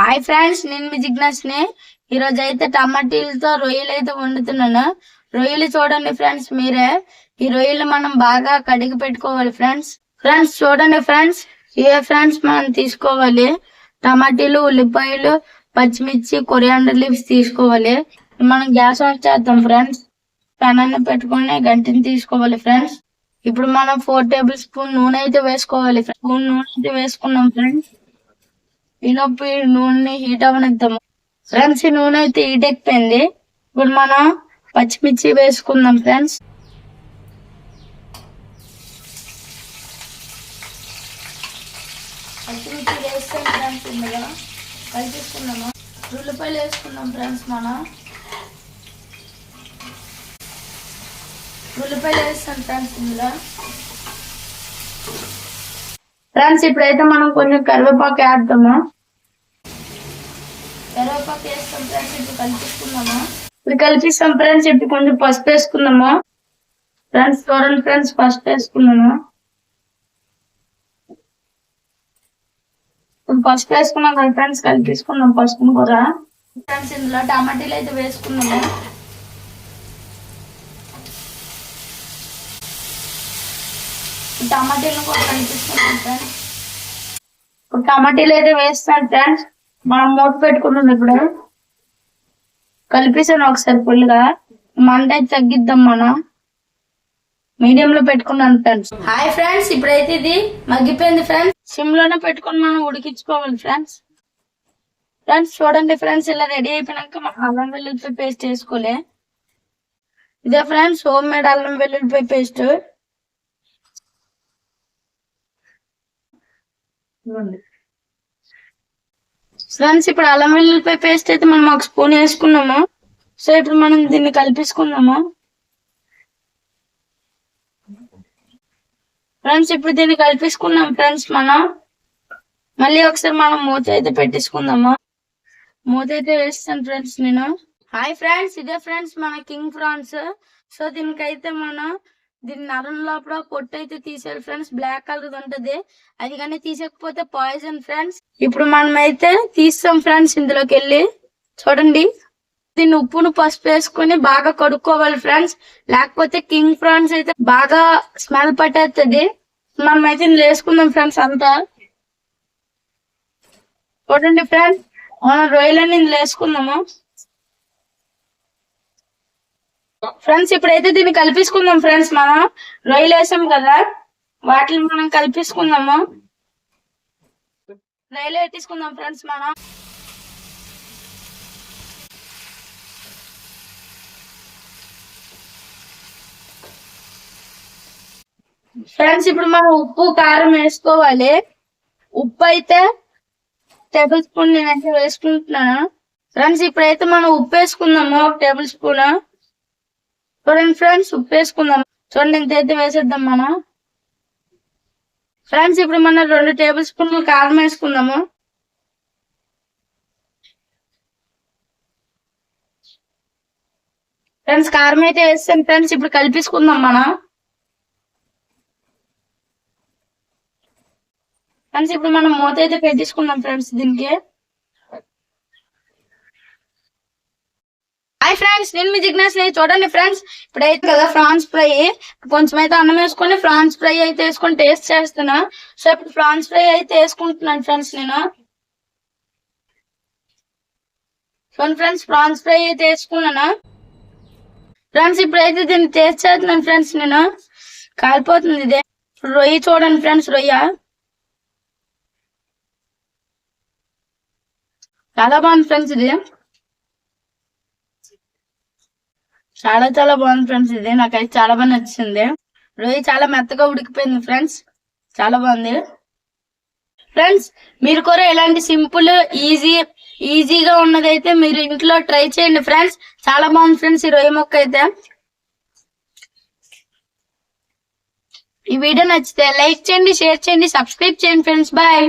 Hi friends నేను మీ జిజ్ఞాస్ని. ఈ రోజు అయితే టమాటీలతో రొయ్యలు అయితే వండుతున్నాను. రొయ్యలు చూడండి ఫ్రెండ్స్ మీరే. ఈ రొయ్యలు మనం బాగా కడిగి పెట్టుకోవాలి ఫ్రెండ్స్. ఫ్రెండ్స్ చూడండి ఫ్రెండ్స్ ఏ ఫ్రెండ్స్ మనం తీసుకోవాలి? టమాటీలు ఉల్లిపాయలు పచ్చిమిర్చి కొరియాండర్ లీవ్స్ తీసుకోవాలి. మనం గ్యాస్ ఆన్ చేద్దాం ఫ్రెండ్స్. పెనాన్ని పెట్టుకొని గంటిని తీసుకోవాలి ఫ్రెండ్స్. ఇప్పుడు మనం ఫోర్ టేబుల్ స్పూన్ నూనె అయితే వేసుకోవాలి స్పూన్ నూనె అయితే వేసుకున్నాం ఫ్రెండ్స్. ఈలోపు ఈ నూనె హీట్ అవనిద్దాము ఫ్రెండ్స్ ఈ నూనె అయితే హీట్ ఎక్కిపోయింది. ఇప్పుడు మనం పచ్చిమిర్చి వేసుకుందాం ఫ్రెండ్స్ పచ్చిమిర్చి వేస్తాం ఫ్రెండ్స్ ఇందులో కలిపిస్తున్నాము ఉల్లిపాయలు వేసుకుందాం ఫ్రెండ్స్ మనం. ఉల్లిపాయలు వేస్తాం ఫ్రెండ్స్ ఇందులో. ఫ్రెండ్స్ ఇప్పుడైతే మనం కొంచెం కరివేపాకు వేద్దాము కరివేపాకు వేస్తాం ఫ్రెండ్స్ ఇప్పుడు కలిపిస్తున్నాము ఇప్పుడు కలిపిస్తాం ఫ్రెండ్స్ ఇప్పుడు కొంచెం పసుపు వేసుకుందాము? ఫ్రెండ్స్ చూడండి ఫ్రెండ్స్ వేసుకున్నాము ఇప్పుడు పసుపు వేసుకున్నాం కదా ఫ్రెండ్స్ కలిపిసుకున్నాం పసుపును కూడా. ఫ్రెండ్స్ ఇందులో టమాటీలు అయితే వేసుకున్నాము టమాటీలు కూడా కలిపిస్తున్నాం ఫ్రెండ్స్. ఇప్పుడు టమాటీలు అయితే వేస్తాను ఫ్రెండ్స్. మనం మూత పెట్టుకున్నాం ఇప్పుడు. కలిపేసాను ఒకసారి ఫుల్గా. మంట అయితే తగ్గిద్దాం మనం. మీడియం లో పెట్టుకున్నాను ఫ్రెండ్స్. హాయ్ ఫ్రెండ్స్ ఇప్పుడైతే ఇది మగ్గిపోయింది ఫ్రెండ్స్. సిమ్లోనే పెట్టుకుని మనం ఉడికించుకోవాలి ఫ్రెండ్స్. ఫ్రెండ్స్ చూడండి ఫ్రెండ్స్ ఇలా రెడీ అయిపోయినాక మనం అల్లం వెల్లుల్లిపాయ పేస్ట్ వేసుకోలే. ఇదే ఫ్రెండ్స్ హోమ్ మేడ్ అల్లం వెల్లుల్లిపాయ పేస్ట్. ఫ్రెండ్స్ ఇప్పుడు అల్లం వెల్లుల్లిపాయ పేస్ట్ అయితే మనం ఒక స్పూన్ వేసుకున్నాము. సో ఇప్పుడు మనం దీన్ని కలిపేసుకుందాము. ఫ్రెండ్స్ ఇప్పుడు దీన్ని కలిపేసుకున్నాం ఫ్రెండ్స్ మనం. మళ్ళీ ఒకసారి మనం మూత అయితే పెట్టేసుకుందాము. మూత అయితే వేస్తాను ఫ్రెండ్స్ నేను. హాయ్ ఫ్రెండ్స్ ఇదే ఫ్రెండ్స్ మన కింగ్ ఫ్రాన్స్. సో దీనికైతే మనం దీని నరం లోపల పొట్టు అయితే తీసేయాలి ఫ్రెండ్స్. బ్లాక్ కలర్ ఉంటది. అది కానీ తీసేకపోతే పాయిజన్ ఫ్రెండ్స్. ఇప్పుడు మనం అయితే తీస్తాం ఫ్రెండ్స్ ఇందులోకి వెళ్ళి. చూడండి. దీన్ని ఉప్పును పసుపు వేసుకుని బాగా కడుక్కోవాలి ఫ్రెండ్స్. లేకపోతే కింగ్ ఫ్రాన్స్ అయితే బాగా స్మెల్ పట్టేస్తుంది మనం అయితే ఇందులో వేసుకుందాం ఫ్రెండ్స్ అంతా. చూడండి ఫ్రెండ్స్. మనం రొయ్యలని ఇందులో వేసుకుందాము. ఫ్రెండ్స్ ఇప్పుడైతే దీన్ని కలిపేసుకుందాం ఫ్రెండ్స్ మనం. రొయ్యలు వేసాం కదా వాటిని మనం కలిపేసుకుందాము. రొయ్యలు పెట్టేసుకుందాం ఫ్రెండ్స్ మనం. ఫ్రెండ్స్ ఇప్పుడు మనం ఉప్పు కారం వేసుకోవాలి. ఉప్పు అయితే టేబుల్ స్పూన్ నేనైతే వేసుకుంటున్నాను. ఫ్రెండ్స్ ఇప్పుడైతే మనం ఉప్పు వేసుకుందాము ఒక టేబుల్ స్పూన్. చూడండి ఫ్రెండ్స్ ఉప్పు వేసుకుందాం చూడండి ఇంత అయితే వేసేద్దాం మనం. ఫ్రెండ్స్ ఇప్పుడు మనం రెండు టేబుల్ స్పూన్లు కారం వేసుకుందాము. ఫ్రెండ్స్ కారం అయితే వేస్తాం ఫ్రెండ్స్ ఇప్పుడు కలిపేసుకుందాం మనం. ఫ్రెండ్స్ ఇప్పుడు మనం మూత అయితే పెట్టేసుకుందాం ఫ్రెండ్స్ దీనికి హాయ్ ఫ్రెండ్స్ నేను మీ జిజ్ఞాస్ చూడండి ఫ్రెండ్స్ ఇప్పుడైతే కదా ఫ్రాన్స్ ఫ్రై. కొంచెం అయితే అన్నం వేసుకొని ఫ్రాన్స్ ఫ్రై అయితే వేసుకొని టేస్ట్ చేస్తున్నా. సో ఇప్పుడు ఫ్రాన్స్ ఫ్రై అయితే వేసుకుంటున్నాను ఫ్రెండ్స్ నేను. చూడండి ఫ్రెండ్స్ ఫ్రాన్స్ ఫ్రై అయితే వేసుకున్నాను? ఫ్రెండ్స్ ఇప్పుడైతే దీన్ని టేస్ట్ చేస్తున్నాను ఫ్రెండ్స్ నేను. కాలిపోతుంది ఇదే. రొయ్య చూడండి ఫ్రెండ్స్ రొయ్య. చాలా బాగుంది ఫ్రెండ్స్ ఇది. చాలా చాలా బాగుంది ఫ్రెండ్స్ ఇది. నాకైతే చాలా బాగా నచ్చింది. రొయ్య చాలా మెత్తగా ఉడికిపోయింది ఫ్రెండ్స్. చాలా బాగుంది. ఫ్రెండ్స్ మీరు కూడా ఇలాంటి సింపుల్ ఈజీ ఈజీగా ఉన్నదైతే మీరు ఇంట్లో ట్రై చేయండి ఫ్రెండ్స్. చాలా బాగుంది ఫ్రెండ్స్ ఈ రొయ్య మొక్క అయితే. ఈ వీడియో నచ్చితే లైక్ చేయండి షేర్ చేయండి సబ్స్క్రైబ్ చేయండి ఫ్రెండ్స్. బాయ్.